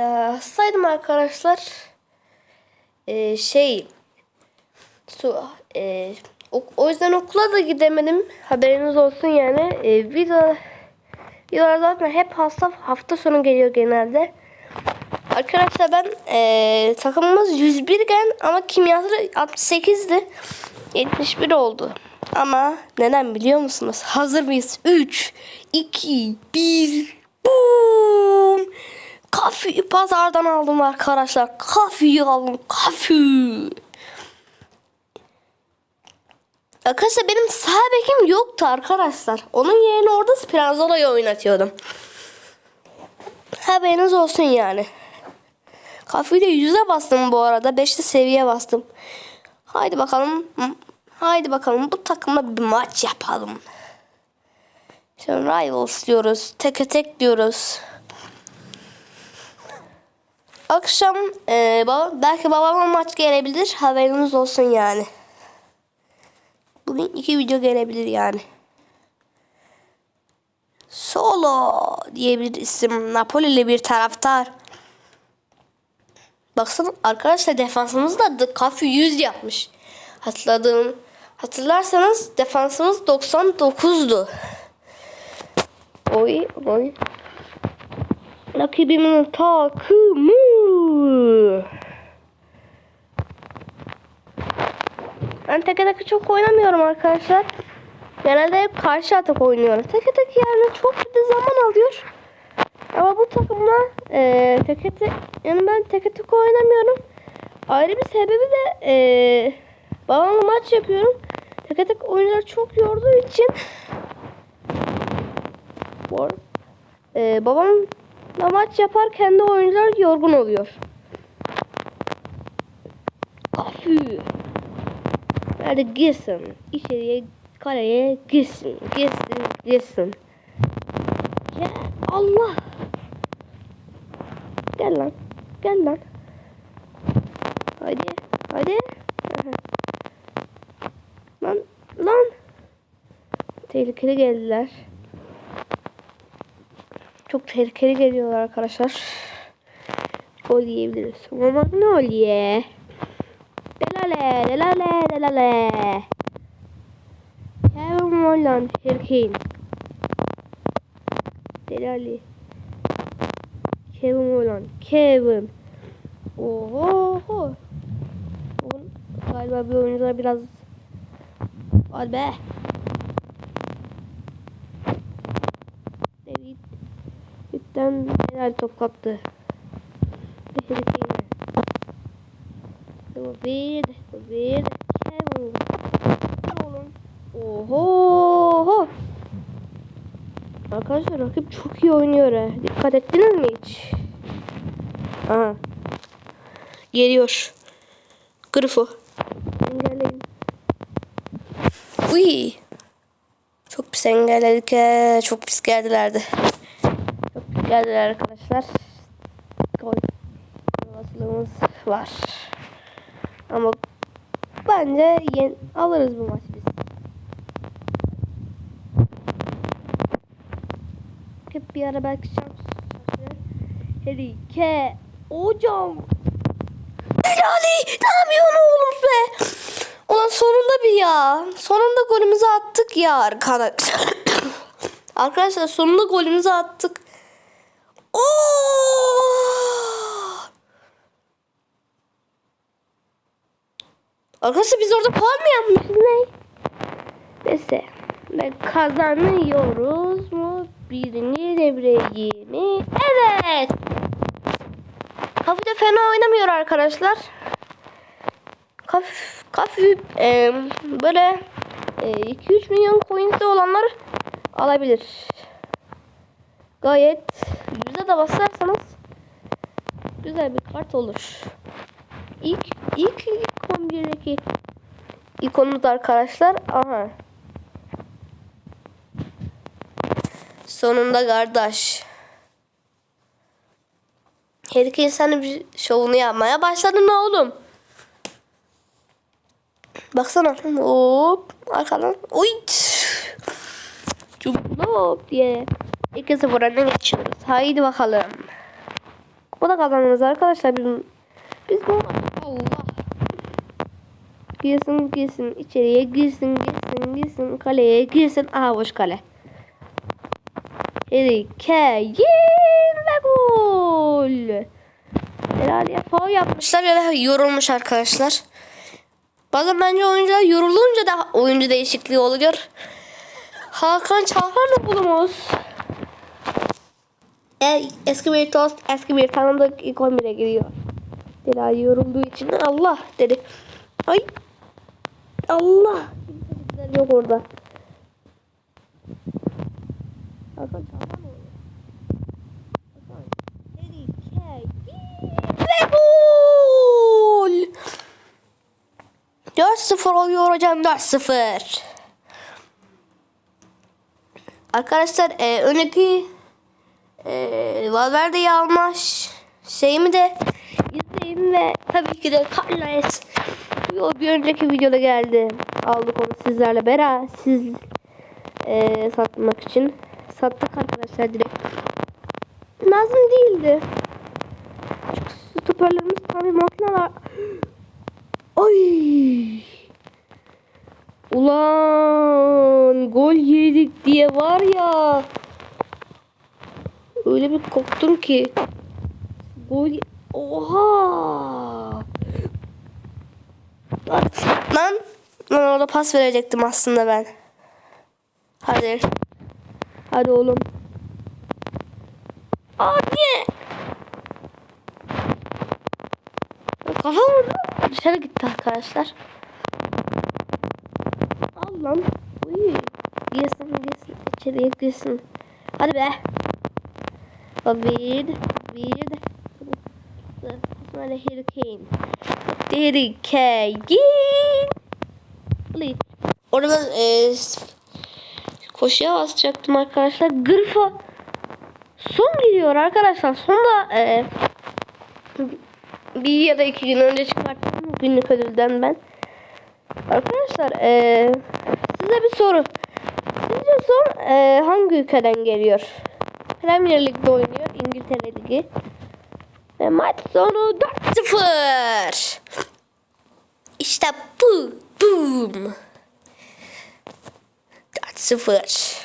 Ee, saydım arkadaşlar. Ee, şey su e, o, o yüzden okula da gidemedim. Haberiniz olsun yani. Ee, video videolar zaten hep hafta hafta sonu geliyor genelde. Arkadaşlar ben e, takımımız 101 gen ama kimyasal 68'di. 71 oldu. Ama neden biliyor musunuz? Hazır mıyız? 3, 2, 1, boom! Kafi pazardan aldım arkadaşlar. Kafiyi aldım. Kafi. Arkadaşlar benim sağ bekim yoktu arkadaşlar. Onun yerine orada Spinazola'yı oynatıyordum. Haberiniz olsun yani. Kafiyi de yüze bastım bu arada. 5'te seviye bastım. Haydi bakalım. Haydi bakalım bu takımla bir maç yapalım. Şimdi Rivals diyoruz. Teke tek diyoruz. Akşam e, baba, belki babama maç gelebilir. Haberiniz olsun yani. Bugün iki video gelebilir yani. Solo diye bir isim. Napoli'li bir taraftar. Baksana arkadaşlar defansımız da kafi 100 yapmış. Hatırladığım hatırlarsanız defansımız 99'du. Oy oy. Rakibimin takımı. Ben teke teke çok oynamıyorum arkadaşlar. Genelde hep karşı atak oynuyorum. Teke tek yani çok bir zaman alıyor. Ama bu takımla e, teke tek yani ben teke tek oynamıyorum. Ayrı bir sebebi de e, babamla maç yapıyorum. Teke tek oyuncular çok yorduğu için e, babamla maç yaparken de oyuncular yorgun oluyor. Afü. Hadi girsin. İçeriye kaleye girsin. Girsin. Girsin. Ya Allah. Gel lan. Gel lan. Hadi. Hadi. Lan. Lan. Tehlikeli geldiler. Çok tehlikeli geliyorlar arkadaşlar. Gol yiyebiliriz. Ama ne oluyor? Delale, delale, delale. Kevin Holland, Herkin. Delale. Kevin Holland, Kevin. Oho. Bugün galiba bir oyuncular biraz Al be. David Yükten helal top kaptı. Bu bir. Kevin. Oğlum. Oho. Arkadaşlar rakip çok iyi oynuyor ha. Dikkat ettiniz mi hiç? Aha. Geliyor. Grifo. Engelleyin. Uy. Çok pis engelledik. he. Çok pis geldilerdi. Çok pis geldiler arkadaşlar. Gol. Olasılığımız var. Ama bence yen alırız bu maçı biz. Hep bir ara belki şans Harry K. Hocam. Hilali ne yapıyorsun oğlum be? Ulan sonunda bir ya. Sonunda golümüzü attık ya arkadaşlar. arkadaşlar sonunda golümüzü attık. Arkadaşlar biz orada puan mı yapmışız ne? Neyse. Ve kazanıyoruz mu? Birinci devreyi mi? Evet. Kafi de fena oynamıyor arkadaşlar. Kafi, kafi e, böyle 2-3 milyon coins'de olanlar alabilir. Gayet yüze de basarsanız güzel bir kart olur. İlk ilk 11'deki ikonumuz arkadaşlar. Aha. Sonunda kardeş. Her iki insanın bir şovunu yapmaya başladın oğlum. Baksana. Hop. Arkadan. Oy. Cumhurlop diye. 2-0 öne geçiyoruz. Haydi bakalım. kupada kazandınız arkadaşlar. Biz, biz bu. Girsin girsin içeriye girsin girsin girsin kaleye girsin. Aha boş kale. Harry Kane ve gol. Herhalde faul yapmışlar ya da yorulmuş arkadaşlar. Bazen bence oyuncular yorulunca da oyuncu değişikliği oluyor. Hakan Çalhar'la bulumuz. E, eski bir tost, eski bir tanıdık ilk 11'e giriyor. Delal yorulduğu için Allah dedi. Ay. Allah. Yok orada. Ve gol. 4-0 oluyor hocam 4-0. Arkadaşlar e, önceki e, Valverde'yi almış şeyimi de izleyin ve tabii ki de Carlos bir, bir önceki videoda geldi. Aldık onu sizlerle beraber siz e, satmak için. Sattık arkadaşlar direkt. Lazım değildi. Çünkü stoperlerimiz tabii makineler. Ay. Ulan gol yedik diye var ya. Öyle bir korktum ki. Gol Oha. Lan, lan, orada pas verecektim aslında ben. Hadi. Hadi oğlum. Hadi. Kafa vurdu. Dışarı gitti arkadaşlar. Al lan. Uy. Girsin girsin. İçeriye girsin. Hadi be. Bir. Bir. Böyle Harry Kane. Harry Kane. Orada ben e, koşuya basacaktım arkadaşlar. Gırfa son geliyor arkadaşlar. Sonda e, bir ya da iki gün önce çıkarttım günlük ödülden ben. Arkadaşlar e, size bir soru. Sizce son e, hangi ülkeden geliyor? Premier Lig'de oynuyor. İngiltere Ligi. Ve maç sonu 4-0. Bu. Boom. 4-0.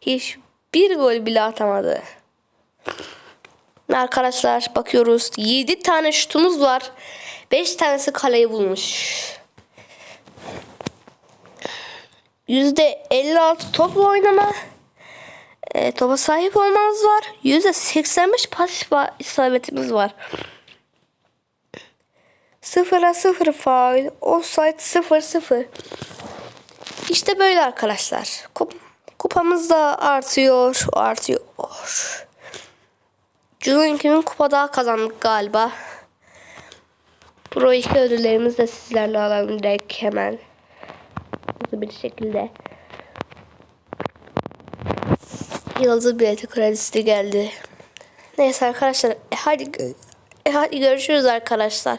Hiç bir gol bile atamadı. Arkadaşlar bakıyoruz. 7 tane şutumuz var. 5 tanesi kaleyi bulmuş. %56 top oynama. E, topa sahip olmamız var. %85 pasif isabetimiz var. 0'a 0 faul. Offside 0 0. İşte böyle arkadaşlar. Kup kupamız da artıyor. Artıyor. Julink'in kupa daha kazandık galiba. Pro 2 ödüllerimizi de sizlerle alalım direkt hemen. Hızlı bir şekilde. Yıldız bileti kredisi de geldi. Neyse arkadaşlar. E hadi, e hadi görüşürüz arkadaşlar.